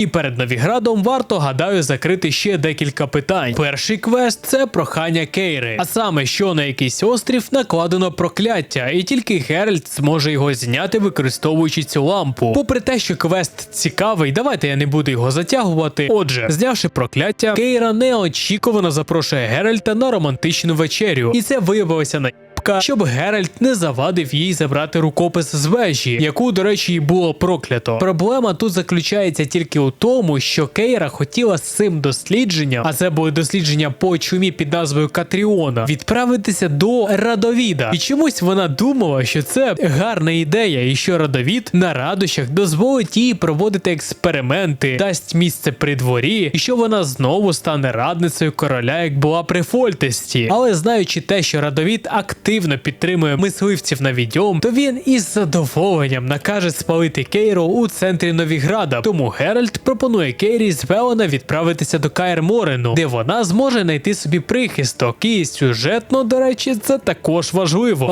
І перед Новіградом варто, гадаю, закрити ще декілька питань. Перший квест це прохання Кейри, а саме, що на якийсь острів накладено прокляття, і тільки Геральт зможе його зняти, використовуючи цю лампу. Попри те, що квест цікавий, давайте я не буду його затягувати. Отже, знявши прокляття, Кейра неочікувано запрошує Геральта на романтичну вечерю, і це виявилося на щоб Геральт не завадив їй забрати рукопис з вежі, яку, до речі, і було проклято. Проблема тут заключається тільки у тому, що Кейра хотіла з цим дослідженням, а це були дослідження по чумі під назвою Катріона, відправитися до Радовіда. І чомусь вона думала, що це гарна ідея, і що Радовід на радощах дозволить їй проводити експерименти, дасть місце при дворі, і що вона знову стане радницею короля, як була при Фольтесті. Але знаючи те, що Радовід активно підтримує мисливців на відьом, то він із задоволенням накаже спалити Кейру у центрі Новіграда. Тому Геральт пропонує Кейрі з Велона відправитися до Каєр Морену, де вона зможе знайти собі прихисток. І сюжетно, до речі, це також важливо.